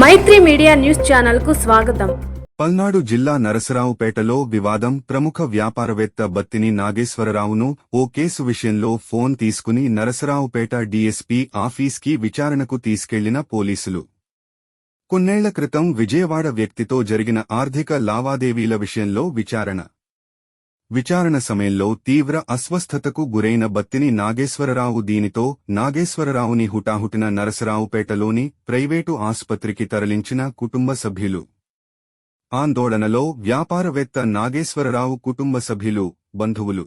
మైత్రి media news ఛానల్కు స్వాగతం. పల్నాడు జిల్లా నరసరావుపేటలో వివాదం ప్రముఖ వ్యాపారవేత్త బత్తిని నాగేశ్వరరావును ఓ కేసు విషయంలో ఫోన్ తీసుకుని నరసరావుపేట డీఎస్పీ ఆఫీస్కి విచారణకు తీసుకెళ్ళిన పోలీసులు. కొన్నేళ్ళ క్రితం విజయవాడ వ్యక్తితో జరిగిన ఆర్థిక లావాదేవీల విషయంలో విచారణ. విచారణ సమయంలో తీవ్ర అస్వస్థతకు గురైన బత్తిని నాగేశ్వరరావు దీనితో నాగేశ్వరరావుని హుటాహుటిన నరసరావుపేటలోని ప్రైవేటు ఆసుపత్రికి తరలించిన కుటుంబ సభ్యులు. ఆందోళనలో వ్యాపారవేత్త నాగేశ్వరరావు కుటుంబ సభ్యులు బంధువులు.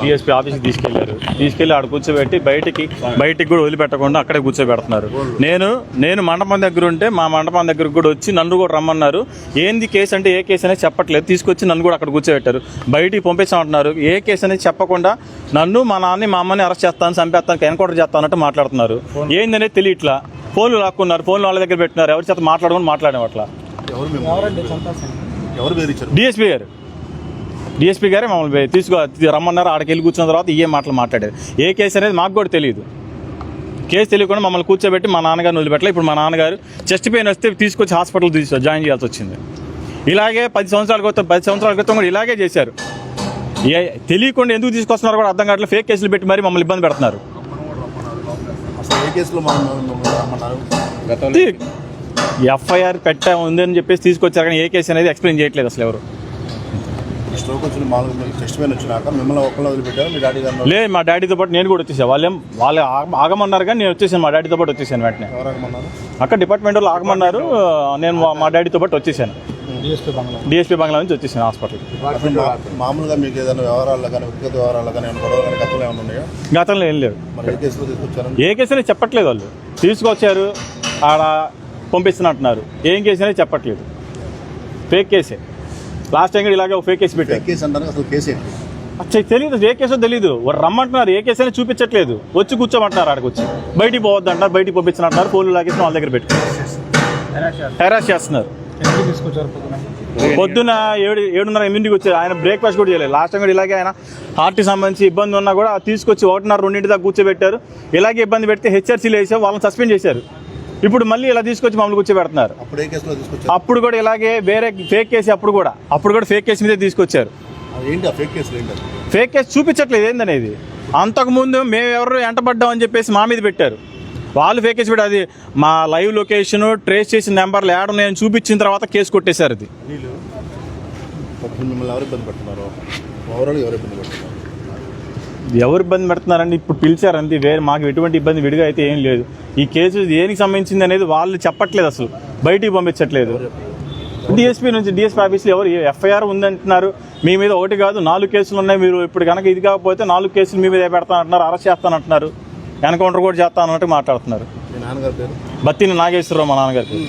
డిఎస్పీ ఆఫీస్కి తీసుకెళ్ళారు తీసుకెళ్ళి ఆడ కూర్చోబెట్టి బయటికి బయటికి కూడా వదిలిపెట్టకుండా అక్కడే కూర్చోబెడుతున్నారు. నేను నేను మండపం దగ్గర ఉంటే మా మండపం దగ్గరకు కూడా వచ్చి నన్ను కూడా రమ్మన్నారు. ఏంది కేసు అంటే ఏ కేసు అనేది చెప్పట్లేదు. తీసుకొచ్చి నన్ను కూడా అక్కడ కూర్చోబెట్టారు. బయటికి పంపిస్తామంటున్నారు ఏ కేసు అనేది చెప్పకుండా నన్ను మా నాన్నని మా అమ్మని అరెస్ట్ చేస్తాను చంపేస్తాను ఎన్కౌంటర్ చేస్తాను అన్నట్టు మాట్లాడుతున్నారు. ఏందనేది తెలియట్లా? ఫోన్లు లాక్కున్నారు. ఫోన్లు వాళ్ళ దగ్గర పెట్టినారు. ఎవరి చేత మాట్లాడమని మాట్లాడడం అట్లా డిఎస్పీ గారు. డిఎస్పీ గారే మమ్మల్ని తీసుకో రమ్మన్నారు. ఆడికి వెళ్ళి కూర్చున్న తర్వాత ఏ మాటలు మాట్లాడారు. ఏ కేసు అనేది మాకు కూడా తెలియదు కేసు తెలియకుండా మమ్మల్ని కూర్చోబెట్టి మా నాన్నగారిని వదిలిపెట్టలే. ఇప్పుడు మా నాన్నగారు చెస్ట్ పెయిన్ వస్తే తీసుకొచ్చి హాస్పిటల్ తీసు జాయిన్ చేయాల్సి వచ్చింది. ఇలాగే పది సంవత్సరాల క్రితం పది సంవత్సరాల క్రితం కూడా ఇలాగే చేశారు. ఏ తెలియకుండా ఎందుకు తీసుకొస్తున్నారో కూడా అర్థం కావట్లేదు. ఫేక్ కేసులు పెట్టి మరి మమ్మల్ని ఇబ్బంది పెడుతున్నారు. ఎఫ్ఐఆర్ పెట్టా ఉందని చెప్పేసి తీసుకొచ్చారు కానీ ఏ కేసు అనేది ఎక్స్ప్లెయిన్ చేయట్లేదు అసలు ఎవరు. స్ట్రోక్ వచ్చిన మామూలుగా మీకు టెస్ట్ పైన వచ్చినాక మిమ్మల్ని ఒక్కళ్ళు వదిలిపెట్టారు మీ డాడీ గారు లేదు మా డాడీతో పాటు నేను కూడా వచ్చేసాను వాళ్ళేం వాళ్ళు ఆగ- ఆగమన్నారు కానీ నేను వచ్చేసాను మా డాడీతో పాటు వచ్చేసాను వెంటనే. ఎవరమ్మన్నారు అక్కడ డిపార్ట్మెంట్ వాళ్ళు ఆగమన్నారు నేను మా- మా డాడీతో పాటు వచ్చేసాను. DSP bungalow. నుంచి వచ్చేసాను మా- మామూలుగా మీకు ఏదైనా వ్యవహారాల్లో కానీ వ్యక్తిగత వ్యవహారాల్లో కానీ ఏమైనా గొడవ కానీ గతంలో ఏమైనా ఉన్నాయా? గతంలో ఏం లేదు ఏ కేసులో ఏ కేసు అనేది చెప్పట్లేదు వాళ్ళు. తీసుకొచ్చారు ఆడ పంపిస్తున్నా అంటున్నారు ఏం కేసు అనేది చెప్పట్లేదు. ఫేక్ కేసే. లాస్ట్ టైం కూడా ఇలాగే ఒక ఫేక్ కేసు పెట్టారు. కేసు అంటారు అసలు కేసు అచ్చా తెలియదు ఏ కేసో తెలియదు వాడు రమ్మంటున్నారు ఏ కేసు అనేది చూపించట్లేదు. వచ్చి కూర్చోమంటున్నారు ఆడికి వచ్చి. బయటికి పోవద్దు అంటారు బయటికి పంపించినట్టున్నారు ఫోన్లు లాగేసి వాళ్ళ దగ్గర పెట్టి హెరాస్ చేస్తున్నారు. పొద్దున ఏడు ఏడున్నర ఎనిమిదికి వచ్చారు. ఆయన బ్రేక్ఫాస్ట్ కూడా చేయలేదు. లాస్ట్ టైం కూడా ఇలాగే ఆయన హార్ట్కి సంబంధించి ఇబ్బంది ఉన్నా కూడా తీసుకొచ్చి ఒకటిన్నర రెండింటి దాకా కూర్చోబెట్టారు. ఇలాగే ఇబ్బంది పెడితే హెచ్ఆర్సీలు వేసారు వాళ్ళని సస్పెండ్ చేశారు. ఇప్పుడు మళ్ళీ ఇలా తీసుకొచ్చి మమ్మల్ని కూర్చోబెడుతున్నారు. అప్పుడు కూడా ఇలాగే వేరే ఫేక్ కేసు అప్పుడు కూడా. అప్పుడు కూడా ఫేక్ కేసు మీదే తీసుకొచ్చారు. ఫేక్ కేసు చూపించట్లేదు ఏందనేది? అంతకుముందు మేము ఎవరు ఎంటబడ్డాం అని చెప్పేసి మా మీద పెట్టారు. వాళ్ళు ఫేక్ కేసు పెట్టి అది మా లైవ్ లొకేషన్ ట్రేస్ చేసిన నెంబర్లు యాడ్ ఉన్నాయని చూపించిన తర్వాత కేసు కొట్టేశారు అది. మిమ్మల్ని ఎవరు ఇబ్బంది పెడుతున్నారు? ఓవరాల్ ఎవరు ఇబ్బంది పెడుతున్నారు? ఎవరు ఇబ్బంది పెడుతున్నారండి? ఇప్పుడు పిలిచారు అంతే. వేరే మాకు ఎటువంటి ఇబ్బంది విడిగా అయితే ఏం లేదు. ఈ కేసు దేనికి సంబంధించింది అనేది వాళ్ళు చెప్పట్లేదు అసలు. బయటికి పంపించట్లేదు. డిఎస్పీ నుంచి డిఎస్పీ ఆఫీస్లో ఎవరు ఎఫ్ఐఆర్ ఉందంటున్నారు. మీ మీద ఒకటి కాదు నాలుగు కేసులు ఉన్నాయి. మీరు ఇప్పుడు కనుక ఇది కాకపోతే నాలుగు కేసులు మీ మీద పెడతానంటున్నారు అరెస్ట్ చేస్తానంటున్నారు. ఎన్కౌంటర్ కూడా చేస్తానన్నట్టు మాట్లాడుతున్నారు. నాన్నగారి బత్తిని నాగేశ్వరరావు మా నాన్నగారికి